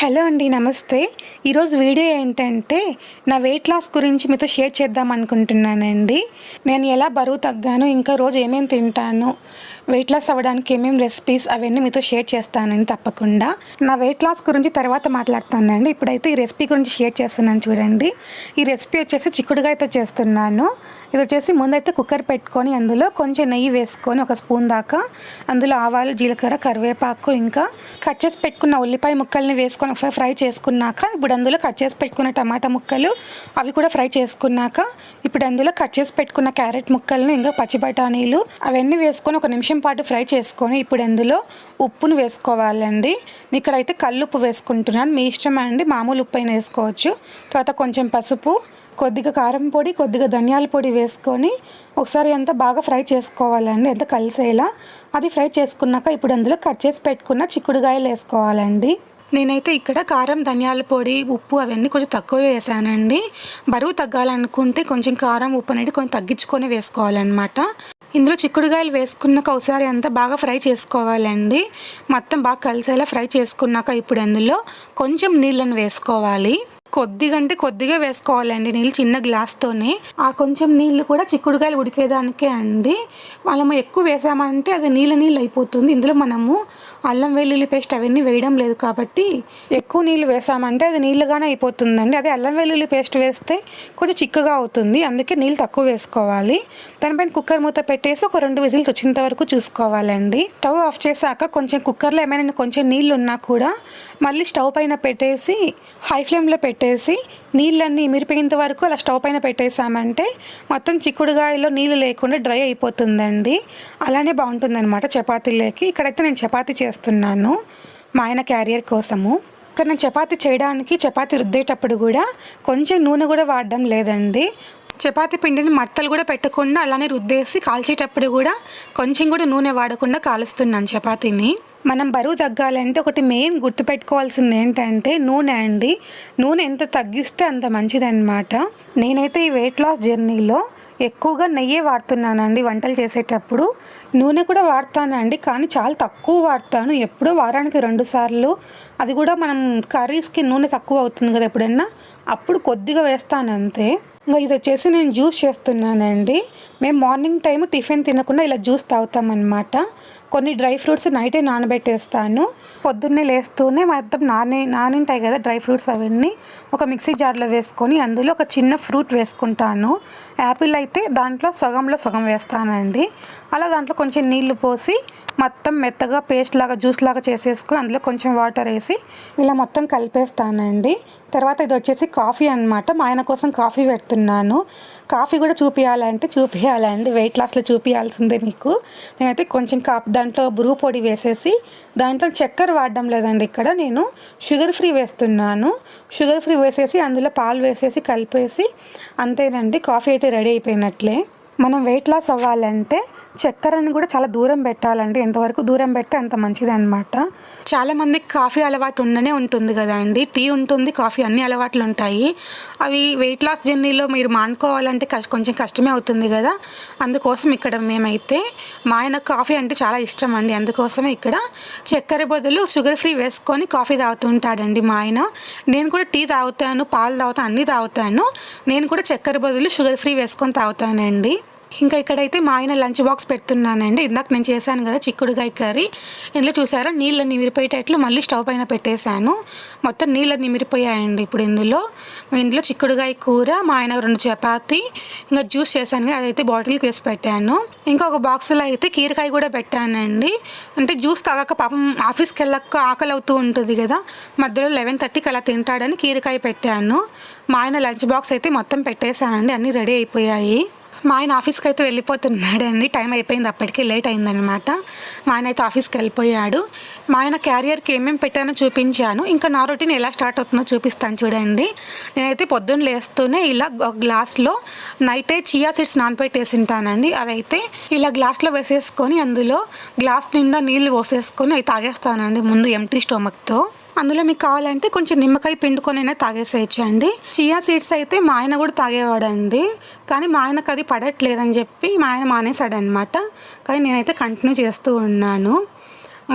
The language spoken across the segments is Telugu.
హలో అండి నమస్తే. ఈరోజు వీడియో ఏంటంటే నా వెయిట్ లాస్ గురించి మీతో షేర్ చేద్దాం అనుకుంటున్నానండి. నేను ఎలా బరువు తగ్గాను ఇంకా రోజు ఏమేమి తింటాను వెయిట్ లాస్ అవ్వడానికి ఏమేమి రెసిపీస్ అవన్నీ మీతో షేర్ చేస్తానండి తప్పకుండా. నా వెయిట్ లాస్ గురించి తర్వాత మాట్లాడతానండి. ఇప్పుడైతే ఈ రెసిపీ గురించి షేర్ చేస్తున్నాను చూడండి. ఈ రెసిపీ వచ్చేసి చిక్కుడుగాయతో చేస్తున్నాను. ఇది వచ్చేసి ముందైతే కుక్కర్ పెట్టుకొని అందులో కొంచెం నెయ్యి వేసుకొని ఒక స్పూన్ దాకా అందులో ఆవాలు జీలకర్ర కరివేపాకు ఇంకా కట్ చేసి పెట్టుకున్న ఉల్లిపాయ ముక్కల్ని వేసుకొని ఒకసారి ఫ్రై చేసుకున్నాక ఇప్పుడు అందులో కట్ చేసి పెట్టుకున్న టమాటా ముక్కలు అవి కూడా ఫ్రై చేసుకున్నాక ఇప్పుడు అందులో కట్ చేసి పెట్టుకున్న క్యారెట్ ముక్కల్ని ఇంకా పచ్చి బఠానీలు అవన్నీ వేసుకొని ఒక నిమిషం పాటు ఫ్రై చేసుకొని ఇప్పుడు అందులో ఉప్పును వేసుకోవాలండి. ఇక్కడైతే కల్లుప్పు వేసుకుంటున్నాను. మీ ఇష్టం అండి మామూలు ఉప్పు అయినా వేసుకోవచ్చు. తర్వాత కొంచెం పసుపు కొద్దిగా కారం పొడి కొద్దిగా ధనియాల పొడి వేసుకొని ఒకసారి అంతా బాగా ఫ్రై చేసుకోవాలండి. ఎంత కలిసేలా. అది ఫ్రై చేసుకున్నాక ఇప్పుడు అందులో కట్ చేసి పెట్టుకున్న చిక్కుడుగాయలు వేసుకోవాలండి. నేనైతే ఇక్కడ కారం ధనియాల పొడి ఉప్పు అవన్నీ కొంచెం తక్కువ వేసానండి. బరువు తగ్గాలనుకుంటే కొంచెం కారం ఉప్పు అనేది కొంచెం తగ్గించుకొని వేసుకోవాలన్నమాట. ఇందులో చిక్కుడుగాయలు వేసుకున్నాక ఒకసారి అంతా బాగా ఫ్రై చేసుకోవాలండి. మొత్తం బాగా కలిసేలా ఫ్రై చేసుకున్నాక ఇప్పుడు అందులో కొంచెం నీళ్ళను వేసుకోవాలి. కొద్దిగా అంటే కొద్దిగా వేసుకోవాలండి నీళ్ళు చిన్న గ్లాస్తోనే. ఆ కొంచెం నీళ్ళు కూడా చిక్కుడుకాయలు ఉడికేదానికే అండి. మనము ఎక్కువ వేసామంటే అది నీళ్ళ నీళ్ళు అయిపోతుంది. ఇందులో మనము అల్లం వెల్లుల్లి పేస్ట్ అవన్నీ వేయడం లేదు కాబట్టి ఎక్కువ నీళ్ళు వేసామంటే అది నీళ్ళుగానే అయిపోతుందండి. అదే అల్లం వెల్లుల్లి పేస్ట్ వేస్తే కొంచెం చిక్కగా అవుతుంది. అందుకే నీళ్ళు తక్కువ వేసుకోవాలి. దానిపైన కుక్కర్ మూత పెట్టేసి ఒక రెండు విజిల్స్ వచ్చేంత వరకు చూసుకోవాలండి. స్టవ్ ఆఫ్ చేశాక కొంచెం కుక్కర్లో ఏమైనా కొంచెం నీళ్ళు ఉన్నా కూడా మళ్ళీ స్టవ్ పైన పెట్టేసి హై ఫ్లేమ్లో పెట్టి పెట్టేసి నీళ్ళన్నీ మిరిపోయేంత వరకు అలా స్టవ్ పైన పెట్టేసామంటే మొత్తం చిక్కుడుగాయలో నీళ్ళు లేకుండా డ్రై అయిపోతుందండి. అలానే బాగుంటుందన్నమాట చపాతీలోకి ఇక్కడైతే నేను చపాతీ చేస్తున్నాను మా ఆయన క్యారియర్ కోసము. ఇక్కడ నేను చపాతీ చేయడానికి చపాతీ రుద్దేటప్పుడు కూడా కొంచెం నూనె కూడా వాడడం లేదండి. చపాతీ పిండిని మట్టలు కూడా పెట్టకుండా అలానే రుద్దేసి కాల్చేటప్పుడు కూడా కొంచెం కూడా నూనె వాడకుండా కాలుస్తున్నాను చపాతీని. మనం బరువు తగ్గాలంటే ఒకటి మెయిన్ గుర్తుపెట్టుకోవాల్సింది ఏంటంటే నూనె అండి. నూనె ఎంత తగ్గిస్తే అంత మంచిదన్నమాట. నేనైతే ఈ వెయిట్ లాస్ జర్నీలో ఎక్కువగా నెయ్యే వాడుతున్నానండి వంటలు చేసేటప్పుడు. నూనె కూడా వాడతానండి కానీ చాలా తక్కువ వాడతాను. ఎప్పుడో వారానికి రెండు సార్లు. అది కూడా మనం కర్రీస్కి నూనె తక్కువ అవుతుంది కదా ఎప్పుడన్నా. అప్పుడు కొద్దిగా వేస్తాను అంతే. ఇంకా ఇది వచ్చేసి నేను జ్యూస్ చేస్తున్నానండి. మేము మార్నింగ్ టైం టిఫిన్ తినకుండా ఇలా జ్యూస్ తాగుతామన్నమాట. కొన్ని డ్రై ఫ్రూట్స్ నైటే నానబెట్టేస్తాను. పొద్దున్నే లేస్తూనే మొత్తం నానే నానింటాయి కదా డ్రై ఫ్రూట్స్ అవన్నీ. ఒక మిక్సీ జార్లో వేసుకొని అందులో ఒక చిన్న ఫ్రూట్ వేసుకుంటాను. యాపిల్ అయితే దాంట్లో సగంలో సగం వేస్తానండి. అలా దాంట్లో కొంచెం నీళ్ళు పోసి మొత్తం మెత్తగా పేస్ట్ లాగా జ్యూస్ లాగా చేసేసుకొని అందులో కొంచెం వాటర్ వేసి ఇలా మొత్తం కలిపేస్తానండి. తర్వాత ఇది వచ్చేసి కాఫీ అనమాట మా ఆయన కోసం కాఫీ పెడుతున్నాను. కాఫీ కూడా చూపించాలంటే చూపించాలండి వెయిట్ లాస్లో చూపించాల్సిందే మీకు. నేనైతే కొంచెం కాఫీ దాంట్లో బ్రూ పొడి వేసేసి దాంట్లో చక్కెర వాడడం లేదండి ఇక్కడ. నేను షుగర్ ఫ్రీ వేస్తున్నాను. షుగర్ ఫ్రీ వేసేసి అందులో పాలు వేసేసి కలిపేసి అంతేనండి. కాఫీ అయితే రెడీ అయిపోయినట్లే. మనం వెయిట్ లాస్ అవ్వాలంటే చక్కెరను కూడా చాలా దూరం పెట్టాలండి. ఎంతవరకు దూరం పెడితే అంత మంచిది అనమాట చాలామందికి కాఫీ అలవాటు ఉండనే ఉంటుంది కదా అండి. టీ ఉంటుంది కాఫీ అన్ని అలవాట్లు ఉంటాయి. అవి వెయిట్ లాస్ జర్నీలో మీరు మానుకోవాలంటే కొంచెం కష్టమే అవుతుంది కదా. అందుకోసం ఇక్కడ మేమైతే మా ఆయన కాఫీ అంటే చాలా ఇష్టం అండి. అందుకోసమే ఇక్కడ చక్కెర బదులు షుగర్ ఫ్రీ వేసుకొని కాఫీ తాగుతుంటాడండి మా ఆయన. నేను కూడా టీ తాగుతాను పాలు తాగుతాను అన్నీ తాగుతాను. నేను కూడా చక్కెర బదులు షుగర్ ఫ్రీ వేసుకొని తాగుతానండి. ఇంకా ఇక్కడైతే మా ఆయన లంచ్ బాక్స్ పెడుతున్నానండి. ఇందాక నేను చేశాను కదా చిక్కుడుగాయ కర్రీ. ఇందులో చూసారా? నీళ్ళు నిమిరిపోయేటట్లు మళ్ళీ స్టవ్ పైన పెట్టేశాను. మొత్తం నీళ్ళు నిమిరిపోయాయండి ఇప్పుడు ఇందులో. ఇందులో చిక్కుడుగాయ కూర మా ఆయన రెండు చపాతి ఇంకా జ్యూస్ చేశాను కదా అదైతే బాటిల్కి వేసి పెట్టాను. ఇంకా ఒక బాక్స్లో అయితే కీరకాయ కూడా పెట్టానండి. అంటే జ్యూస్ తాగక పాపం ఆఫీస్కి వెళ్ళక ఆకలి అవుతూ ఉంటుంది కదా. మధ్యలో లెవెన్ థర్టీకి అలా తింటాడని కీరకాయ పెట్టాను. మా ఆయన లంచ్ బాక్స్ అయితే మొత్తం పెట్టేశానండి. అన్నీ రెడీ అయిపోయాయి. మా ఆయన ఆఫీస్కి అయితే వెళ్ళిపోతున్నాడండి. టైం అయిపోయింది అప్పటికి లేట్ అయిందనమాట మా ఆయన అయితే ఆఫీస్కి వెళ్ళిపోయాడు. మా ఆయన క్యారియర్కి ఏమేమి పెట్టానో చూపించాను. ఇంకా నా రొటీన్ ఎలా స్టార్ట్ అవుతుందో చూపిస్తాను చూడండి. నేనైతే పొద్దున్న లేస్తూనే ఇలా ఒక గ్లాస్లో నైటే చియా సీడ్స్ నానపెట్టేసి ఉంటానండి అవి అయితే ఇలా గ్లాస్లో వేసేసుకొని అందులో గ్లాస్ నిండా నీళ్ళు పోసేసుకొని అవి తాగేస్తానండి. ముందు ఎంటీ స్టోమక్తో అందులో మీకు కావాలంటే కొంచెం నిమ్మకాయ పిండుకొని అయినా తాగేసేయచ్చు అండి. చియా సీడ్స్ అయితే మా ఆయన కూడా తాగేవాడండి. కానీ మా ఆయనకు అది పడట్లేదని చెప్పి మా ఆయన మానేశాడు అనమాట కానీ నేనైతే కంటిన్యూ చేస్తూ ఉన్నాను.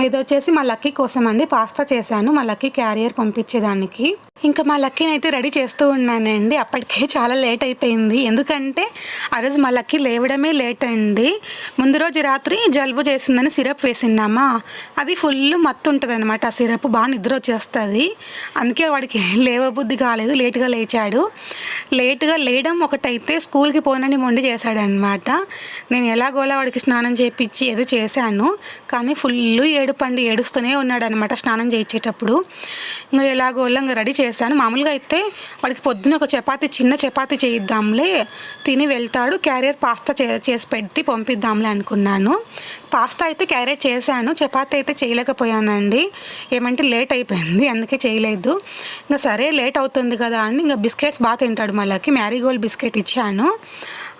ఇది వచ్చేసి మా లక్కీ కోసం అండి పాస్తా చేశాను. మా లక్కీ క్యారియర్ పంపించేదానికి. ఇంకా మా లక్కీని అయితే రెడీ చేస్తూ ఉన్నానండి. అప్పటికే చాలా లేట్ అయిపోయింది. ఎందుకంటే ఆ రోజు మా లక్కీ లేవడమే లేట్ అండి. ముందు రోజు రాత్రి జలుబు చేసిందని సిరప్ వేసిన్నామా? అది ఫుల్ మత్తు ఉంటుంది అనమాట ఆ సిరప్ బాగా నిద్ర వచ్చేస్తుంది. అందుకే వాడికి లేవబుద్ధి కాలేదు. లేటుగా లేచాడు. లేటుగా లేయడం ఒకటైతే స్కూల్కి పోనని మొండి చేశాడనమాట నేను ఎలాగోలా వాడికి స్నానం చేయించి ఏదో చేశాను. కానీ ఫుల్ ఏడుపండి ఏడుస్తూనే ఉన్నాడు అనమాట స్నానం చేయించేటప్పుడు. ఇంకా ఎలాగోలా ఇంకా రెడీ చేశాను. మామూలుగా అయితే వాడికి పొద్దున ఒక చపాతి చిన్న చపాతి చేయిద్దాంలే. తిని వెళ్తాడు. క్యారియర్ పాస్తా చే చేసి పెట్టి పంపిద్దాంలే అనుకున్నాను. పాస్తా అయితే క్యారియర్ చేశాను. చపాతి అయితే చేయలేకపోయానండి. ఏమంటే లేట్ అయిపోయింది. అందుకే చేయలేదు. ఇంకా సరే లేట్ అవుతుంది కదా అని ఇంకా బిస్కెట్స్ బాగా తింటాడు మళ్ళీ మ్యారీగోల్డ్ బిస్కెట్ ఇచ్చాను.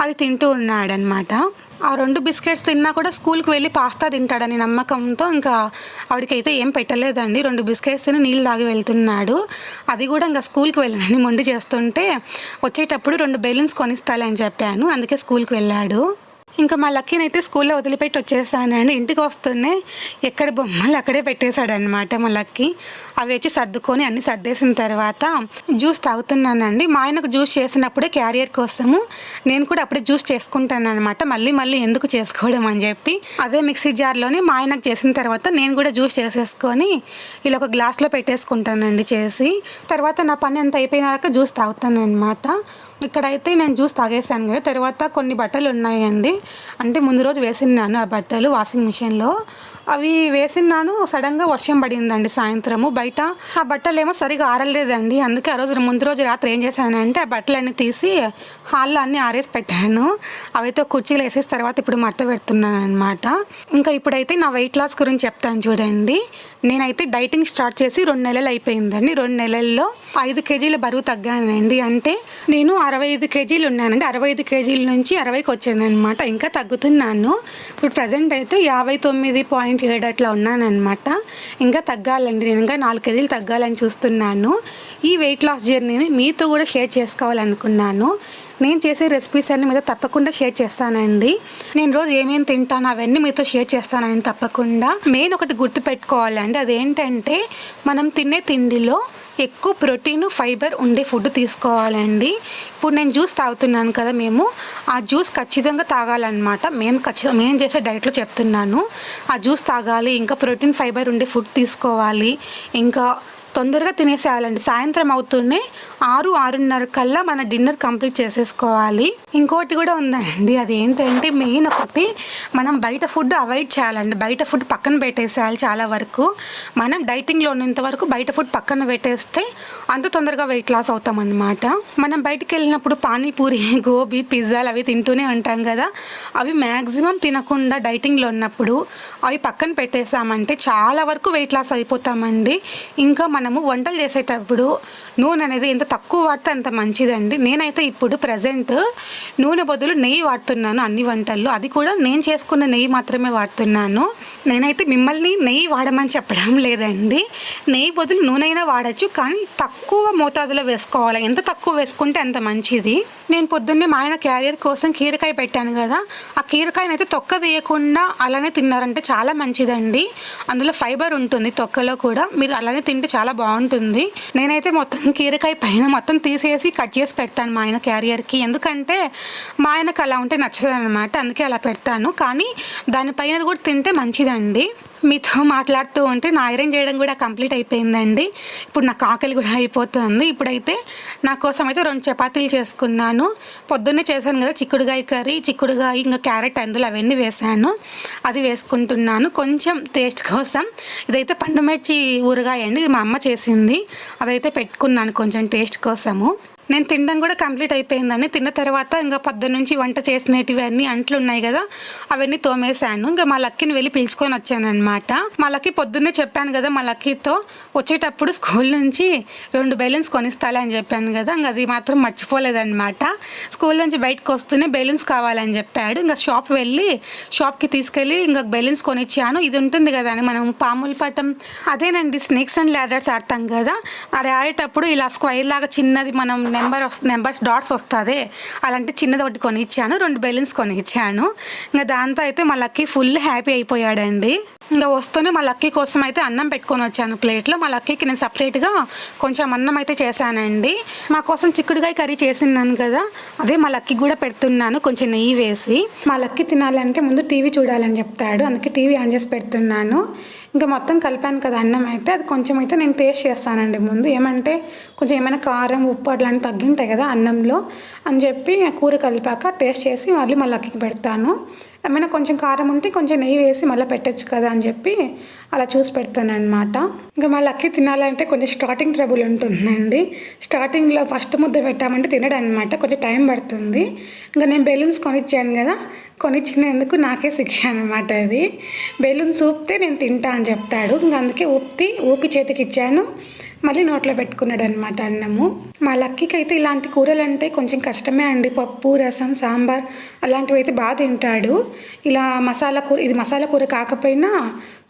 అది తింటూ ఉన్నాడనమాట ఆ రెండు బిస్కెట్స్ తిన్నా కూడా స్కూల్కి వెళ్ళి పాస్తా తింటాడని నమ్మకంతో ఇంకా ఆవిడకైతే ఏం పెట్టలేదండి. రెండు బిస్కెట్స్ తిని నీళ్ళు తాగి వెళ్తున్నాడు. అది కూడా ఇంకా స్కూల్కి వెళ్ళనని మొండి చేస్తుంటే వచ్చేటప్పుడు రెండు బెలూన్స్ కొనిస్తాలే అని చెప్పాను. అందుకే స్కూల్కి వెళ్ళాడు. ఇంకా మా లక్కీని అయితే స్కూల్లో వదిలిపెట్టి వచ్చేసానండి ఇంటికి వస్తూనే ఎక్కడ బొమ్మలు అక్కడే పెట్టేశాడనమాట మా లక్కీ. అవి వచ్చి సర్దుకొని అన్ని సర్దేసిన తర్వాత జ్యూస్ తాగుతున్నానండి. మా ఆయనకు జ్యూస్ చేసినప్పుడే క్యారియర్ కోసము నేను కూడా అప్పుడే జ్యూస్ చేసుకుంటాను అనమాట మళ్ళీ మళ్ళీ ఎందుకు చేసుకోవడం అని చెప్పి అదే మిక్సీ జార్లోనే మా ఆయనకు చేసిన తర్వాత నేను కూడా జ్యూస్ చేసేసుకొని ఇలా ఒక గ్లాస్లో పెట్టేసుకుంటానండి చేసి. తర్వాత నా పని అంతా అయిపోయినాక జ్యూస్ తాగుతాను అనమాట ఇక్కడైతే నేను జ్యూస్ తాగేసాను కదా తర్వాత కొన్ని బట్టలు ఉన్నాయండి. అంటే ముందు రోజు వేసిన్నాను ఆ బట్టలు వాషింగ్ మిషన్లో. అవి వేసినాను సడన్గా వర్షం పడిందండి సాయంత్రము. బయట ఆ బట్టలు ఏమో సరిగా ఆరలేదండి. అందుకే ఆ రోజు ముందు రోజు రాత్రి ఏం చేశానంటే ఆ బట్టలన్నీ తీసి హాల్లో అన్నీ ఆరేసి పెట్టాను. అవైతే కుర్చీలు వేసేసి తర్వాత ఇప్పుడు మడత పెడుతున్నాను అనమాట ఇంకా ఇప్పుడైతే నా వెయిట్ లాస్ గురించి చెప్తాను చూడండి. నేనైతే డైటింగ్ స్టార్ట్ చేసి రెండు నెలలు అయిపోయిందండి. రెండు నెలల్లో ఐదు కేజీల బరువు తగ్గానండి. అంటే నేను అరవై ఐదు కేజీలు ఉన్నానండి. అరవై ఐదు కేజీల నుంచి అరవైకి వచ్చిందనమాట ఇంకా తగ్గుతున్నాను. ఇప్పుడు ప్రజెంట్ అయితే యాభై తొమ్మిది పాయింట్ ఏడు అట్లా ఉన్నానమాట ఇంకా తగ్గాలండి. నేను ఇంకా నాలుగు కేజీలు తగ్గాలని చూస్తున్నాను. ఈ వెయిట్ లాస్ జర్నీని మీతో కూడా షేర్ చేసుకోవాలనుకున్నాను. నేను చేసే రెసిపీస్ అన్నీ మీతో తప్పకుండా షేర్ చేస్తానండి. నేను రోజు ఏమేమి తింటాను అవన్నీ మీతో షేర్ చేస్తానని తప్పకుండా. మెయిన్ ఒకటి గుర్తు పెట్టుకోవాలండి అదేంటంటే మనం తినే తిండిలో ఎక్కువ ప్రోటీన్ ఫైబర్ ఉండే ఫుడ్ తీసుకోవాలండి. ఇప్పుడు నేను జ్యూస్ తాగుతున్నాను కదా మేము ఆ జ్యూస్ ఖచ్చితంగా తాగాలన్నమాట. మేము ఖచ్చితంగా మేము చేసే డైట్లో చెప్తున్నాను. ఆ జ్యూస్ తాగాలి ఇంకా ప్రోటీన్ ఫైబర్ ఉండే ఫుడ్ తీసుకోవాలి ఇంకా తొందరగా తినేసేయాలండి. సాయంత్రం అవుతూనే ఆరు ఆరున్నర కల్లా మన డిన్నర్ కంప్లీట్ చేసేసుకోవాలి. ఇంకోటి కూడా ఉందండి అది ఏంటంటే మెయిన్ ఒకటి మనం బయట ఫుడ్ అవాయిడ్ చేయాలండి. బయట ఫుడ్ పక్కన పెట్టేసేయాలి చాలా వరకు. మనం డైటింగ్లో ఉన్నంత వరకు బయట ఫుడ్ పక్కన పెట్టేస్తే అంత తొందరగా వెయిట్ లాస్ అవుతాం అన్నమాట మనం బయటికి వెళ్ళినప్పుడు పానీపూరి గోబీ పిజ్జాలు అవి తింటూనే ఉంటాం కదా. అవి మ్యాక్సిమం తినకుండా డైటింగ్లో ఉన్నప్పుడు అవి పక్కన పెట్టేసామంటే చాలా వరకు వెయిట్ లాస్ అయిపోతామండి. ఇంకా మనము వంటలు చేసేటప్పుడు నూనె అనేది ఎంత తక్కువ వాడితే అంత మంచిదండి. నేనైతే ఇప్పుడు ప్రజెంట్ నూనె బదులు నెయ్యి వాడుతున్నాను అన్ని వంటల్లో. అది కూడా నేను చేసుకున్న నెయ్యి మాత్రమే వాడుతున్నాను. నేనైతే మిమ్మల్ని నెయ్యి వాడమని చెప్పడం లేదండి. నెయ్యి బదులు నూనె అయినా వాడచ్చు కానీ తక్కువ మోతాదులో వేసుకోవాలి. ఎంత తక్కువ వేసుకుంటే అంత మంచిది. నేను పొద్దున్నే మా ఆయన క్యారియర్ కోసం కీరకాయ పెట్టాను కదా ఆ కీరకాయనైతే తొక్క తీయకుండా అలానే తిన్నారంటే చాలా మంచిదండి. అందులో ఫైబర్ ఉంటుంది తొక్కలో కూడా మీరు అలానే తింటే చాలా బాగుంటుంది. నేనైతే మొత్తం కీరకాయ పైన మొత్తం తీసేసి కట్ చేసి పెడతాను మా ఆయన క్యారియర్కి. ఎందుకంటే మా ఆయనకు అలా ఉంటే నచ్చదనమాట అందుకే అలా పెడతాను. కానీ దానిపైన కూడా తింటే మంచిదండి. మీతో మాట్లాడుతూ ఉంటే నా ఐరన్ చేయడం కూడా కంప్లీట్ అయిపోయిందండి. ఇప్పుడు నాకు ఆకలి కూడా అయిపోతుంది. ఇప్పుడైతే నా కోసం అయితే రెండు చపాతీలు చేసుకున్నాను. పొద్దున్నే చేశాను కదా చిక్కుడుగాయ కర్రీ. చిక్కుడుగాయ ఇంకా క్యారెట్ అందులో అవన్నీ వేసాను అది వేసుకుంటున్నాను. కొంచెం టేస్ట్ కోసం ఇదైతే పండుమిర్చి ఊరగాయ అండి. ఇది మా అమ్మ చేసింది. అదైతే పెట్టుకున్నాను కొంచెం టేస్ట్ కోసము. నేను తినడం కూడా కంప్లీట్ అయిపోయిందని తిన్న తర్వాత ఇంకా పొద్దు నుంచి వంట చేసినవి అన్నీ అంట్లు ఉన్నాయి కదా అవన్నీ తోమేశాను. ఇంకా మా లక్కీని వెళ్ళి పిలుచుకొని వచ్చాను అనమాట మా లక్కీ పొద్దున్నే చెప్పాను కదా మా లక్కీతో వచ్చేటప్పుడు స్కూల్ నుంచి రెండు బెలూన్స్ కొనిస్తాలే అని చెప్పాను కదా ఇంకా అది మాత్రం మర్చిపోలేదన్నమాట. స్కూల్ నుంచి బయటకు వస్తూనే బెలూన్స్ కావాలని చెప్పాడు. ఇంకా షాప్ వెళ్ళి షాప్కి తీసుకెళ్ళి ఇంకా బెలూన్స్ కొనిచ్చాను. ఇది ఉంటుంది కదా అని మనం పాముల పటం అదేనండి స్నేక్స్ అండ్ ల్యాడర్స్ ఆడతాం కదా అది ఆడేటప్పుడు ఇలా స్క్వైర్ లాగా చిన్నది మనం నెంబర్ వస్తు నెంబర్స్ డాట్స్ వస్తుంది. అలాంటి చిన్నది ఒకటి కొని ఇచ్చాను రెండు బెలూన్స్ కొని ఇచ్చాను ఇంకా దాంతో అయితే మా లక్కీ ఫుల్ హ్యాపీ అయిపోయాడండి. ఇంకా వస్తూనే మా లక్కీ కోసం అయితే అన్నం పెట్టుకొని వచ్చాను ప్లేట్లో. మా లక్కీకి నేను సపరేట్గా కొంచెం అన్నం అయితే చేశానండి. మా కోసం చిక్కుడుగాయ కర్రీ చేసిన్నాను కదా అదే మా లక్కీ కూడా పెడుతున్నాను కొంచెం నెయ్యి వేసి. మా లక్కీ తినాలంటే ముందు టీవీ చూడాలని చెప్తాడు అందుకే టీవీ ఆన్ చేసి పెడుతున్నాను. ఇంకా మొత్తం కలిపాను కదా అన్నం అయితే అది కొంచెం అయితే నేను టేస్ట్ చేస్తానండి ముందు. ఏమంటే కొంచెం ఏమైనా కారం ఉప్పు అట్లాంటి తగ్గింటాయి కదా అన్నంలో అని చెప్పి కూర కలిపాక టేస్ట్ చేసి మళ్ళీ మళ్ళీ లక్కీకి పెడతాను. ఏమైనా కొంచెం కారం ఉంటే కొంచెం నెయ్యి వేసి మళ్ళీ పెట్టచ్చు కదా అని చెప్పి అలా చూసి పెడతాను అనమాట ఇంకా మళ్ళీ అక్కి తినాలంటే కొంచెం స్టార్టింగ్ ట్రబుల్ ఉంటుందండి. స్టార్టింగ్లో ఫస్ట్ ముద్ద పెట్టామంటే తినడం అనమాట కొంచెం టైం పడుతుంది. ఇంకా నేను బెలూన్స్ కొనిచ్చాను కదా కొనిచ్చినందుకు నాకే శిక్ష అనమాట అది. బెలూన్స్ ఊపితే నేను తింటా అని చెప్తాడు. ఇంకా అందుకే ఊపి ఊపి చేతికి ఇచ్చాను. మళ్ళీ నోట్లో పెట్టుకున్నాడు అనమాట అన్నము. మా లక్కీకి అయితే ఇలాంటి కూరలు అంటే కొంచెం కష్టమే అండి. పప్పు రసం సాంబార్ అలాంటివి అయితే బాగా తింటాడు. ఇలా మసాలా కూర ఇది మసాలా కూర కాకపోయినా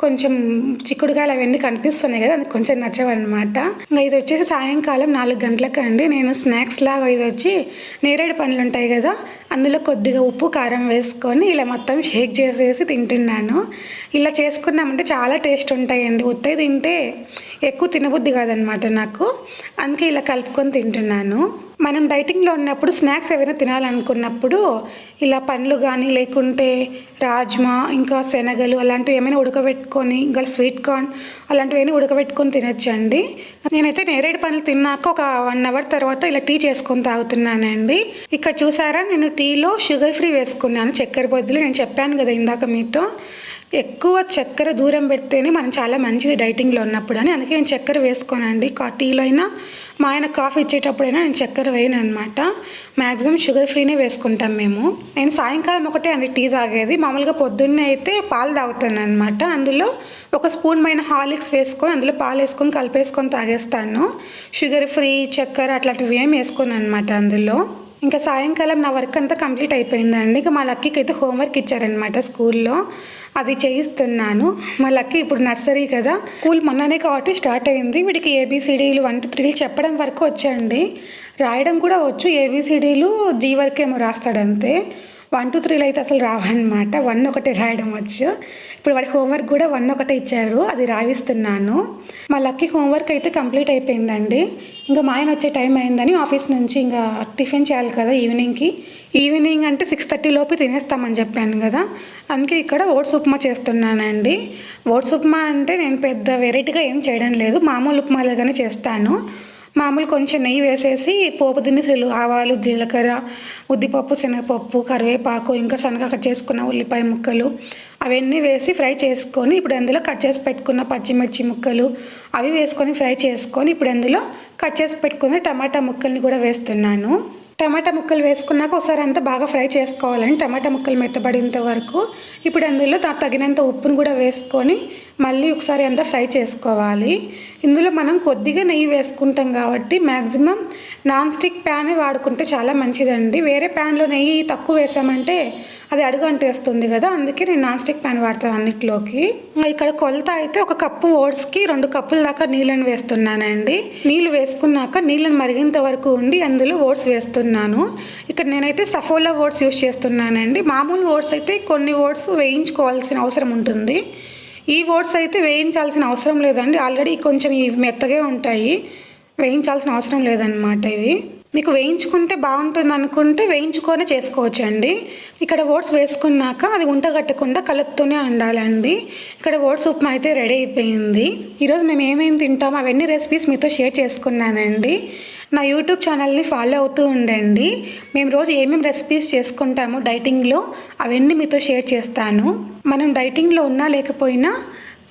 కొంచెం చిక్కుడుగాయలు అవన్నీ కనిపిస్తున్నాయి కదా అది కొంచెం నచ్చవన్నమాట. ఇంకా ఇది వచ్చేసి సాయంకాలం నాలుగు గంటలకు అండి. నేను స్నాక్స్ లాగా ఇది వచ్చి నేరేడు పండ్లు ఉంటాయి కదా అందులో కొద్దిగా ఉప్పు కారం వేసుకొని ఇలా మొత్తం షేక్ చేసేసి తింటున్నాను. ఇలా చేసుకున్నామంటే చాలా టేస్ట్ ఉంటాయండి. ఉత్తే తింటే ఎక్కువ తినబుద్ధి కాదనమాట నాకు. అందుకే ఇలా కలుపుకొని తింటున్నాను. మనం డైటింగ్లో ఉన్నప్పుడు స్నాక్స్ ఏవైనా తినాలనుకున్నప్పుడు ఇలా పండ్లు కానీ లేకుంటే రాజ్మా ఇంకా శనగలు అలాంటివి ఏమైనా ఉడకబెట్టుకొని ఇంకా స్వీట్ కార్న్ అలాంటివి ఉడకబెట్టుకొని తినొచ్చండి. నేనైతే నేరేడు పండ్లు తిన్నాక ఒక వన్ అవర్ తర్వాత ఇలా టీ చేసుకొని తాగుతున్నానండి. ఇక్కడ చూసారా నేను టీలో షుగర్ ఫ్రీ వేసుకున్నాను చక్కెర బదులు నేను చెప్పాను కదా ఇందాక మీతో. ఎక్కువ చక్కెర దూరం పెడితేనే మనం చాలా మంచిది డైటింగ్లో ఉన్నప్పుడు అని అందుకే నేను చక్కెర వేసుకోనండి. కా టీలో అయినా మా ఆయన కాఫీ ఇచ్చేటప్పుడైనా నేను చక్కెర వేయను అనమాట మ్యాక్సిమం షుగర్ ఫ్రీనే వేసుకుంటాం మేము. నేను సాయంకాలం ఒకటే అండి టీ తాగేది. మామూలుగా పొద్దున్నే అయితే పాలు తాగుతాను అనమాట అందులో ఒక స్పూన్ పైన హార్లిక్స్ వేసుకొని అందులో పాలు వేసుకొని కలిపేసుకొని తాగేస్తాను. షుగర్ ఫ్రీ చక్కెర అట్లాంటివి ఏం వేసుకోను అనమాట అందులో. ఇంకా సాయంకాలం నా వర్క్ అంతా కంప్లీట్ అయిపోయిందండి. ఇంకా మా లక్కీకి అయితే హోంవర్క్ ఇచ్చారనమాట స్కూల్లో. అది చేయిస్తున్నాను. మా లక్కీ ఇప్పుడు నర్సరీ కదా. స్కూల్ మొన్ననే కాబట్టి స్టార్ట్ అయింది. వీడికి ఏబిసిడీలు వన్ టూ త్రీలు చెప్పడం వరకు వచ్చండి. రాయడం కూడా వచ్చు. ఏబిసిడీలు జీ వరకు ఏమో రాస్తాడంతే. వన్ టూ త్రీలో అయితే అసలు రావన్నమాట. వన్ ఒకటే రాయడం వచ్చు. ఇప్పుడు వాడి హోంవర్క్ కూడా వన్ ఒకటే ఇచ్చారు. అది రాయిస్తున్నాను. మా లక్కీ హోంవర్క్ అయితే కంప్లీట్ అయిపోయిందండి. ఇంకా మా ఆయన వచ్చే టైం అయిందని ఆఫీస్ నుంచి ఇంకా టిఫిన్ చేయాలి కదా ఈవినింగ్కి ఈవినింగ్ అంటే సిక్స్ థర్టీ లోపు తినేస్తామని చెప్పాను కదా. అందుకే ఇక్కడ ఓట్స్ ఉప్మా చేస్తున్నానండి. ఓట్స్ ఉప్మా అంటే నేను పెద్ద వెరైటీగా ఏం చేయడం లేదు. మామూలు ఉప్మాలుగానే చేస్తాను. మామూలు కొంచెం నెయ్యి వేసేసి పోపు దినుసులు ఆవాలు జీలకర్ర ఉద్దిపప్పు శనగపప్పు కరివేపాకు ఇంకా సన్నగా కట్ చేసుకున్న ఉల్లిపాయ ముక్కలు అవన్నీ వేసి ఫ్రై చేసుకొని ఇప్పుడు అందులో కట్ చేసి పెట్టుకున్న పచ్చిమిర్చి ముక్కలు అవి వేసుకొని ఫ్రై చేసుకొని ఇప్పుడు అందులో కట్ చేసి పెట్టుకున్న టమాటా ముక్కల్ని కూడా వేస్తున్నాను. టమాటా ముక్కలు వేసుకున్నాక ఒకసారి అంతా బాగా ఫ్రై చేసుకోవాలండి. టమాటా ముక్కలు మెత్తబడేంత వరకు ఇప్పుడు అందులో తగినంత ఉప్పును కూడా వేసుకొని మళ్ళీ ఒకసారి అంతా ఫ్రై చేసుకోవాలి. ఇందులో మనం కొద్దిగా నెయ్యి వేసుకుంటాం కాబట్టి మ్యాక్సిమం నాన్ స్టిక్ ప్యానే వాడుకుంటే చాలా మంచిదండి. వేరే ప్యాన్లో నెయ్యి తక్కువ వేసామంటే అది అడుగు అంటేస్తుంది కదా అందుకే నేను నాన్ స్టిక్ ప్యాన్ వాడతాను అన్నిట్లోకి. ఇక్కడ కొలత అయితే ఒక కప్పు ఓట్స్కి రెండు కప్పుల దాకా నీళ్ళని వేస్తున్నానండి. నీళ్ళు వేసుకున్నాక నీళ్ళని మరిగేంత వరకు ఉండి అందులో ఓట్స్ వేస్తున్నాను. ఇక్కడ నేనైతే సఫోలా ఓట్స్ యూస్ చేస్తున్నానండి. మామూలు ఓట్స్ అయితే కొన్ని ఓట్స్ వేయించుకోవాల్సిన అవసరం ఉంటుంది. ఈ ఓట్స్ అయితే వేయించాల్సిన అవసరం లేదండి. ఆల్రెడీ కొంచెం ఇవి మెత్తగా ఉంటాయి. వేయించాల్సిన అవసరం లేదన్నమాట ఇవి. మీకు వేయించుకుంటే బాగుంటుంది అనుకుంటే వేయించుకొని చేసుకోవచ్చండి. ఇక్కడ ఓట్స్ వేసుకున్నాక అది ఉంట కట్టకుండా కలుపుతూనే ఉండాలండి. ఇక్కడ ఓట్స్ ఉప్మా అయితే రెడీ అయిపోయింది. ఈరోజు మేము ఏమేమి తింటామో అవన్నీ రెసిపీస్ మీతో షేర్ చేసుకున్నానండి. నా యూట్యూబ్ ఛానల్ని ఫాలో అవుతూ ఉండండి. మేము రోజు ఏమేమి రెసిపీస్ చేసుకుంటామో డైటింగ్లో అవన్నీ మీతో షేర్ చేస్తాను. మనం డైటింగ్లో ఉన్నా లేకపోయినా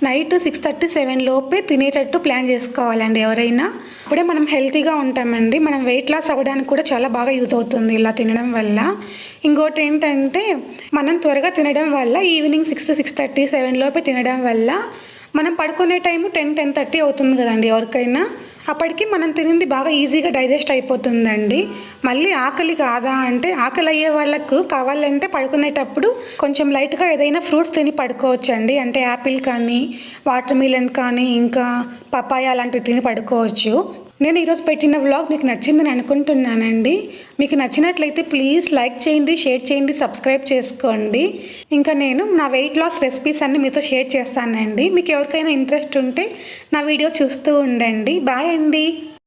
నైట్ సిక్స్ థర్టీ సెవెన్ లోపే తినేటట్టు ప్లాన్ చేసుకోవాలండి ఎవరైనా. అప్పుడే మనం హెల్తీగా ఉంటామండి. మనం వెయిట్ లాస్ అవ్వడానికి కూడా చాలా బాగా యూజ్ అవుతుంది ఇలా తినడం వల్ల. ఇంకోటి ఏంటంటే మనం త్వరగా తినడం వల్ల evening six six thirty seven లోపే తినడం వల్ల మనం పడుకునే టైము టెన్ టెన్ థర్టీ అవుతుంది కదండి ఎవరికైనా. అప్పటికి మనం తినింది బాగా ఈజీగా డైజెస్ట్ అయిపోతుందండి. మళ్ళీ ఆకలి కాదా అంటే ఆకలి అయ్యే వాళ్ళకు కావాలంటే పడుకునేటప్పుడు కొంచెం లైట్గా ఏదైనా ఫ్రూట్స్ తిని పడుకోవచ్చండి. అంటే యాపిల్ కానీ వాటర్ మిలన్ కానీ ఇంకా పపాయ అలాంటివి తిని పడుకోవచ్చు. నేను ఈరోజు పెట్టిన వ్లాగ్ మీకు నచ్చిందని అనుకుంటున్నానండి. మీకు నచ్చినట్లయితే ప్లీజ్ లైక్ చేయండి షేర్ చేయండి సబ్స్క్రైబ్ చేసుకోండి. ఇంకా నేను నా వెయిట్ లాస్ రెసిపీస్ అన్ని మీతో షేర్ చేస్తానండి. మీకు ఎవరికైనా ఇంట్రెస్ట్ ఉంటే నా వీడియో చూస్తూ ఉండండి. బాయ్ అండి.